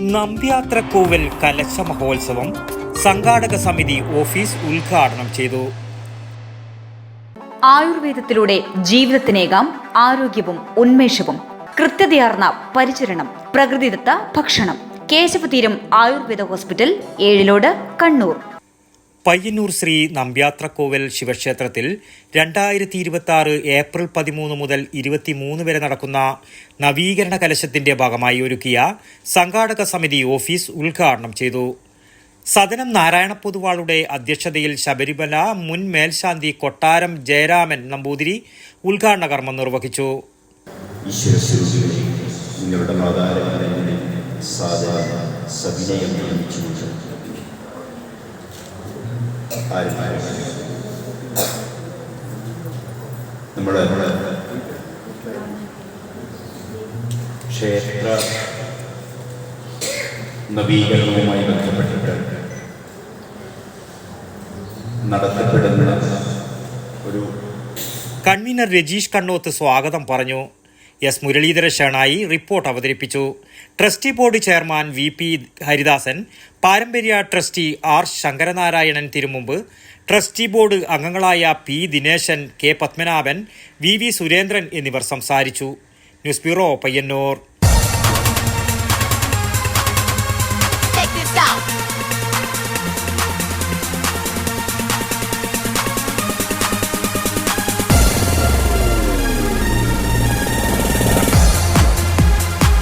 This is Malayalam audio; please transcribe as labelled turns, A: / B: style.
A: നമ്പ്യാത്രക്കോവൽ കലശ മഹോത്സവം സംഘാടക സമിതി ഓഫീസ് ഉദ്ഘാടനം ചെയ്തു.
B: ആയുർവേദത്തിലൂടെ ജീവിതത്തിനേകാം ആരോഗ്യവും ഉന്മേഷവും കൃത്യതയാർന്ന പരിചരണം പ്രകൃതിദത്ത ഭക്ഷണം. കേശവതീരം ആയുർവേദ ഹോസ്പിറ്റൽ ഏഴിലോട് കണ്ണൂർ.
A: പയ്യന്നൂർ ശ്രീ നമ്പ്യാത്രക്കോവൽ ശിവക്ഷേത്രത്തിൽ രണ്ടായിരത്തി ഇരുപത്തി ആറ് ഏപ്രിൽ പതിമൂന്ന് മുതൽ ഇരുപത്തിമൂന്ന് വരെ നടക്കുന്ന നവീകരണ കലശത്തിന്റെ ഭാഗമായി ഒരുക്കിയ സംഘാടക സമിതി ഓഫീസ് ഉദ്ഘാടനം ചെയ്തു. സദനം നാരായണ പൊതുവാളുടെ അധ്യക്ഷതയിൽ ശബരിമല മുൻ മേൽശാന്തി കൊട്ടാരം ജയരാമൻ നമ്പൂതിരി ഉദ്ഘാടന കർമ്മം നിർവഹിച്ചു.
C: ആരും നമ്മുടെ ക്ഷേത്ര നവീകരണവുമായി ബന്ധപ്പെട്ടിട്ട് നടത്തപ്പെടുന്ന ഒരു
A: കൺവീനർ രജീഷ് കണ്ണോത്ത് സ്വാഗതം പറഞ്ഞു. എസ് മുരളീധര ഷണായി റിപ്പോർട്ട് അവതരിപ്പിച്ചു. Trustee board chairman V P Haridasan പാരമ്പര്യ trustee R Sankaranarayanan Thirumumbu trustee board അംഗങ്ങളായ P Dineshan K Padmanabhan V V Surendran എന്നിവർ സംസാരിച്ചു. News bureau Payyanur.